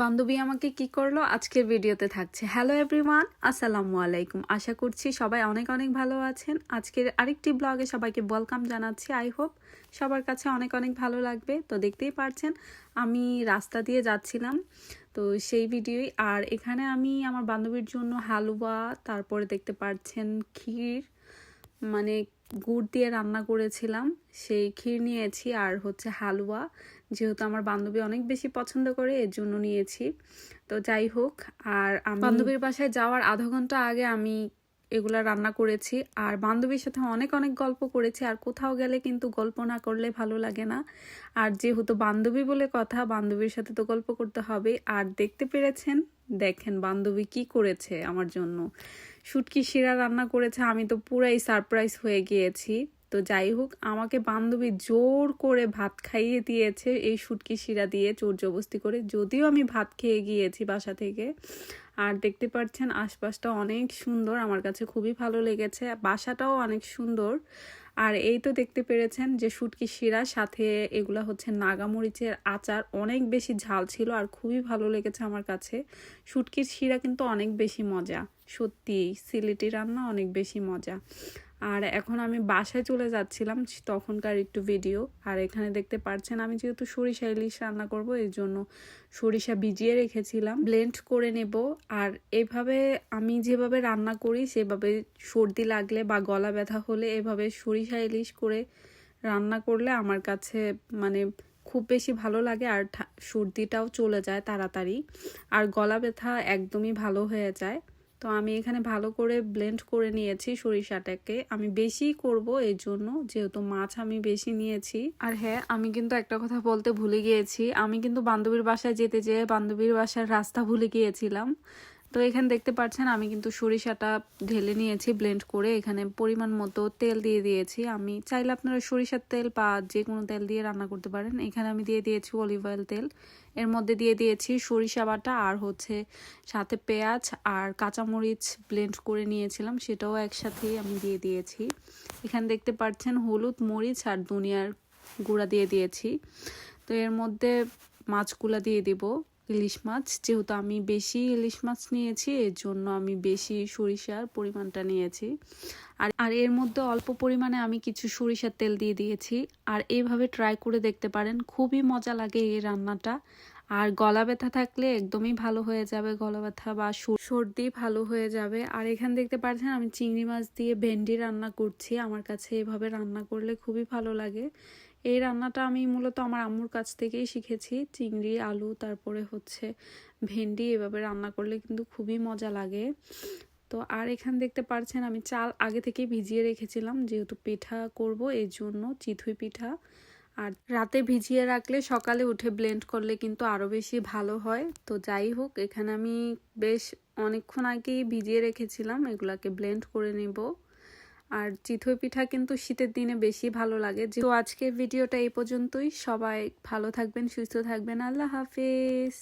বান্ধবী আমাকে কি করল? আজকের ভিডিওতে থাকছে। হ্যালো এভরিওয়ান আসসালামু আলাইকুম। আশা করছি সবাই অনেক অনেক ভালো আছেন। আজকের আরেকটি ব্লগে সবাইকে ওয়েলকাম জানাচ্ছি। আই হোপ সবার কাছে অনেক অনেক ভালো লাগবে। তো দেখতেই পারছেন, আমি রাস্তা দিয়ে যাচ্ছিলাম। তো সেই ভিডিওই। আর এখানে আমি আমার বান্ধবীর জন্য হালুয়া, তারপরে দেখতে পাচ্ছেন ক্ষীর মানে গুড় দিয়ে রান্না করেছিলাম, সেই ক্ষীর নিয়েছি আর হচ্ছে হালুয়া। যেহেতু আমার বান্ধবী অনেক বেশি পছন্দ করে, এর জন্য নিয়েছি। তো যাই হোক, আর বান্ধবীর বাসায় যাওয়ার আধা ঘণ্টা আগে আমি এগুলা রান্না করেছি। আর বান্ধবীর সাথে অনেক অনেক গল্প করেছি। আর কোথাও গেলে কিন্তু গল্প না করলে ভালো লাগে না। আর যেহেতু বান্ধবী বলে কথা, বান্ধবীর সাথে তো গল্প করতে হবে আর দেখতে পেরেছেন? দেখেন বান্ধবী কি করেছে আমার জন্য। শুটকি শিরা রান্না করেছে আমি তো পুরাই সারপ্রাইজ হয়ে গিয়েছি। তো যাই হোক, আমাকে বান্ধবী জোর করে ভাত খাইয়ে দিয়েছে এই শুটকি শিরা দিয়ে চোর জবস্তি করে। যদিও আমি ভাত খেয়ে গিয়েছি বাসা থেকে। আর দেখতে পাচ্ছেন, আশপাশটা অনেক সুন্দর। আমার কাছে খুবই ভালো লেগেছে। বাসাটাও অনেক সুন্দর। আর এই তো দেখতে পেরেছেন যে শুটকি শিরা, সাথে এগুলা হচ্ছে নাগামরিচের আচার। অনেক বেশি ঝাল ছিল আর খুবই ভালো লেগেছে আমার কাছে। শুটকির শিরা কিন্তু অনেক বেশি মজা। সত্যি সিলেটি রান্না অনেক বেশি মজা। আর এখন আমি বাসায় চলে যাচ্ছিলাম তখনকার একটু ভিডিও আর এখানে দেখতে পাচ্ছেন আমি যেহেতু সরিষা ইলিশ রান্না করব, এর জন্য সরিষা ভিজিয়ে রেখেছিলাম। ব্লেন্ড করে নেব। আর এভাবে আমি যেভাবে রান্না করি, সেভাবে সর্দি লাগলে বা গলা ব্যথা হলে এভাবে সরিষা ইলিশ করে রান্না করলে আমার কাছে মানে খুব বেশি ভালো লাগে, আর সর্দিটাও চলে যায় তাড়াতাড়ি। আর গলা ব্যথা একদমই ভালো হয়ে যায়। তো আমি এখানে ভালো করে ব্লেন্ড করে নিয়েছি সরিষাটাকে। আমি বেশি করব এর জন্য, যেহেতু মাছ আমি বেশি নিয়েছি। আর হ্যাঁ আমি কিন্তু একটা কথা বলতে ভুলে গিয়েছি। আমি কিন্তু বান্ধবীর বাসায় যেতে যেয়ে বান্ধবীর বাসার রাস্তা ভুলে গিয়েছিলাম। তো এখানে দেখতে পাচ্ছেন, আমি কিন্তু সরিষাটা ঢেলে নিয়েছি ব্লেন্ড করে এখানে পরিমাণ মতো তেল দিয়ে দিয়েছি। আমি চাইলে আপনারা সরিষার তেল বা যে কোনো তেল দিয়ে রান্না করতে পারেন। এখানে আমি দিয়ে দিয়েছি অলিভ অয়েল তেল। এর মধ্যে দিয়ে দিয়েছি সরিষা বাটা আর হচ্ছে সাথে পেঁয়াজ আর কাঁচামরিচ ব্লেন্ড করে নিয়েছিলাম, সেটাও একসাথেই আমি দিয়ে দিয়েছি। এখানে দেখতে পাচ্ছেন হলুদ, মরিচ আর দুনিয়ার গুঁড়া দিয়ে দিয়েছি। তো এর মধ্যে মাছগুলা দিয়ে দিব। ইলিশ মাছ। যেহেতু আমি বেশি ইলিশ মাছ নিয়েছি এর জন্য আমি বেশি সরিষার পরিমাণটা নিয়েছি। আর আর এর মধ্যে অল্প পরিমাণে আমি কিছু সরিষার তেল দিয়ে দিয়েছি। আর এইভাবে ট্রাই করে দেখতে পারেন, খুবই মজা লাগে এই রান্নাটা। আর গলা ব্যথা থাকলে একদমই ভালো হয়ে যাবে গলা ব্যথা বা সর্দি ভালো হয়ে যাবে। আর এখানে দেখতে পাচ্ছেন, আমি চিংড়ি মাছ দিয়ে ভেন্ডি রান্না করছি। আমার কাছে এভাবে রান্না করলে খুবই ভালো লাগে। এই রান্নাটা আমি মূলত আমার আম্মুর কাছ থেকেই শিখেছি। চিংড়ি, আলু, তারপরে হচ্ছে ভেন্ডি এভাবে রান্না করলে কিন্তু খুবই মজা লাগে। তো আর এখানে দেখতে পারছেন আমি চাল আগে থেকে ভিজিয়ে রেখেছিলাম, যেহেতু পিঠা করব, এর জন্য চিথুই পিঠা। আর রাতে ভিজিয়ে রাখলে সকালে উঠে ব্লেন্ড করলে কিন্তু আরও বেশি ভালো হয়। তো যাই হোক, এখানে আমি বেশ অনেকক্ষণ আগেই ভিজিয়ে রেখেছিলাম, এগুলাকে ব্লেন্ড করে নেব। আর চিথই পিঠা কিন্তু শীতের দিনে বেশি ভালো লাগে। তো আজকের ভিডিওটা এই পর্যন্তই। সবাই ভালো থাকবেন, সুস্থ থাকবেন। আল্লাহ হাফিজ।